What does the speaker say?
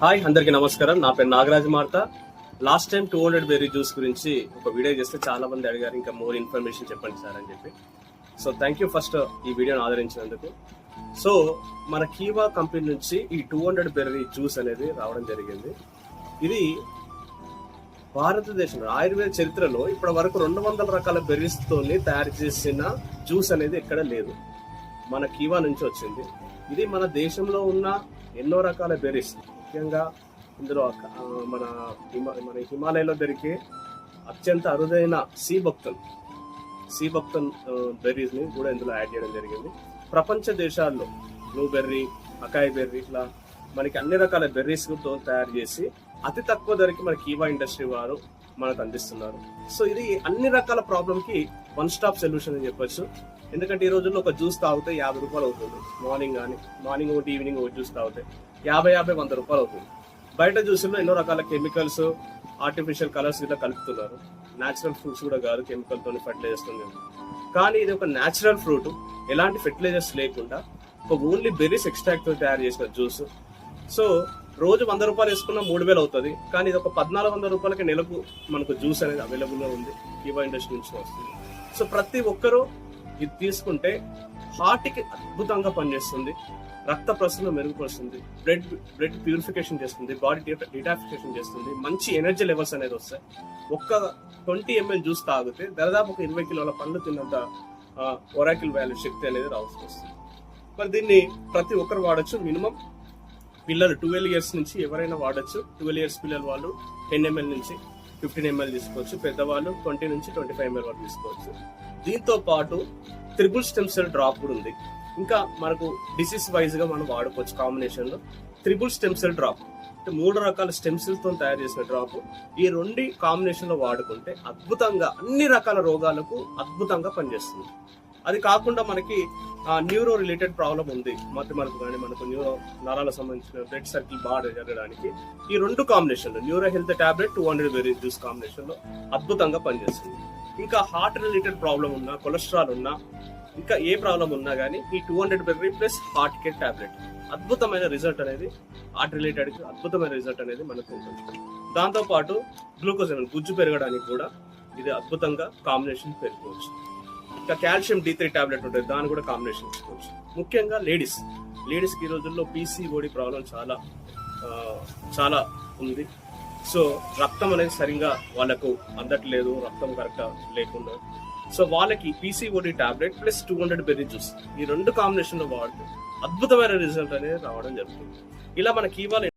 Hi అందరికి నమస్కారం. నా పేరు Nagaraj Marta. Last time two hundred berry juice గురించి ఒక వీడియో చేస్తే చాలా మంది అడిగారు ఇంకా మోర్ ఇన్ఫర్మేషన్ చెప్పండి సార్ అని చెప్పి. సో థ్యాంక్ యూ ఫస్ట్ ఈ వీడియోని ఆదరించినందుకు. సో మన కీవా కంపెనీ నుంచి ఈ టూ హండ్రెడ్ బెర్రీ జ్యూస్ అనేది రావడం జరిగింది. ఇది భారతదేశంలో ఆయుర్వేద చరిత్రలో ఇప్పటి వరకు రెండు వందల రకాల బెర్రీస్తోని తయారు చేసిన జ్యూస్ అనేది ఎక్కడ లేదు. మన కీవా నుంచి వచ్చింది. ఇది మన దేశంలో ఉన్న ఎన్నో రకాల బెర్రీస్. ముఖ్యంగా ఇందులో మన హిమా మన హిమాలయలో దొరికే అత్యంత అరుదైన సీ భక్తన్ సీ భక్తన్ బెర్రీస్ని కూడా ఇందులో యాడ్ చేయడం జరిగింది. ప్రపంచ దేశాల్లో బ్లూబెర్రీ అకాయ్ బెర్రీ ఇట్లా మనకి అన్ని రకాల బెర్రీస్తో తయారు చేసి అతి తక్కువ ధరకి మన కీవా ఇండస్ట్రీ వారు మనకు అందిస్తున్నారు. సో ఇది అన్ని రకాల ప్రాబ్లంకి వన్ స్టాప్ సొల్యూషన్ అని చెప్పొచ్చు. ఎందుకంటే ఈ రోజుల్లో ఒక జ్యూస్ తాగితే యాభై రూపాయలు అవుతుంది. మార్నింగ్ కానీ మార్నింగ్ ఒకటి ఈవినింగ్ ఒకటి జ్యూస్ తాగితే యాభై యాభై వంద రూపాయలు అవుతుంది. బయట జ్యూస్లో ఎన్నో రకాల కెమికల్స్ ఆర్టిఫిషియల్ కలర్స్ ఇలా కలుపుతున్నారు. న్యాచురల్ ఫ్రూట్స్ కూడా కాదు కెమికల్తో తోని కానీ ఇది ఒక న్యాచురల్ ఫ్రూట్ ఎలాంటి ఫెర్టిలైజర్స్ లేకుండా ఒక ఓన్లీ బెర్రీస్ ఎక్స్ట్రాక్ట్తో తయారు చేసిన జ్యూస్. సో రోజు వంద రూపాయలు వేసుకున్న మూడు వేలు అవుతుంది. కానీ ఇది ఒక పద్నాలుగు వందల రూపాయలకి నెలకు మనకు జ్యూస్ అనేది అవైలబుల్గా ఉంది. కీవా ఇండస్ట్రీ నుంచి వస్తుంది. సో ప్రతి ఒక్కరూ ఇది తీసుకుంటే హార్ట్కి అద్భుతంగా పనిచేస్తుంది. రక్త ప్రసరణ మెరుగుపరుస్తుంది. బ్లడ్ బ్లడ్ ప్యూరిఫికేషన్ చేస్తుంది. బాడీ డిటాఫికేషన్ చేస్తుంది. మంచి ఎనర్జీ లెవెల్స్ అనేది వస్తాయి. ఒక్క ట్వంటీ ఎంఎల్ జ్యూస్ తాగితే దాదాపు ఒక ఇరవై కిలోల పండ్లు తిన్నంత ఒరాకిల్ వాల్యూ శక్తి అనేది రావాల్సి వస్తుంది. మరి దీన్ని ప్రతి ఒక్కరు వాడచ్చు. మినిమం పిల్లలు ట్వెల్వ్ ఇయర్స్ నుంచి ఎవరైనా వాడచ్చు. ట్వెల్వ్ ఇయర్స్ పిల్లలు వాళ్ళు టెన్ ఎంఎల్ నుంచి ఫిఫ్టీన్ ఎంఎల్ తీసుకోవచ్చు పెద్దవాళ్ళు ట్వంటీ నుంచి ట్వంటీ ఫైవ్ ఎంఎల్ వరకు తీసుకోవచ్చు. దీంతో పాటు త్రిబుల్ స్టెమ్ సెల్ డ్రాప్ కూడా ఉంది. ఇంకా మనకు డిసీజ్ వైజ్గా మనం వాడుకోవచ్చు కాంబినేషన్లో. Triple stem cell drop. అంటే మూడు రకాల స్టెమ్ సెల్తో తయారు చేసిన డ్రాప్. ఈ రెండు కాంబినేషన్లో వాడుకుంటే అద్భుతంగా అన్ని రకాల రోగాలకు అద్భుతంగా పనిచేస్తుంది. అది కాకుండా మనకి న్యూరో రిలేటెడ్ ప్రాబ్లం ఉంది. మొట్టమొదటి మరపు కానీ మనకు న్యూరో నరాల సంబంధించిన బ్లడ్ సర్కిల్ బాగా జరగడానికి ఈ రెండు కాంబినేషన్లు neuro health tablet two hundred berry juice కాంబినేషన్లో అద్భుతంగా పనిచేస్తుంది. ఇంకా హార్ట్ రిలేటెడ్ ప్రాబ్లం ఉన్నా కొలెస్ట్రాల్ ఉన్నా ఇంకా ఏ ప్రాబ్లం ఉన్నా కానీ ఈ two hundred berry plus heart care tablet అద్భుతమైన రిజల్ట్ అనేది హార్ట్ రిలేటెడ్ అద్భుతమైన రిజల్ట్ అనేది మనకు ఉంటుంది. దాంతోపాటు గ్లూకోజ్ గుజ్జు పెరగడానికి కూడా ఇది అద్భుతంగా కాంబినేషన్ పెరుగుకోవచ్చు ఇంకా కాల్షియం డి త్రీ టాబ్లెట్ ఉంటుంది. దాన్ని కూడా కాంబినేషన్ ఇచ్చుకోవచ్చు ముఖ్యంగా లేడీస్. లేడీస్కి ఈ రోజుల్లో పీసీఓడి ప్రాబ్లం చాలా చాలా ఉంది. సో రక్తం అనేది సరిగా వాళ్ళకు అందట్లేదు. రక్తం కరెక్ట్గా లేకుండా. సో వాళ్ళకి PCOD tablet plus two hundred berry juice ఈ రెండు కాంబినేషన్లో వాడితే అద్భుతమైన రిజల్ట్ అనేది రావడం జరుగుతుంది. ఇలా మనకి ఇవాళ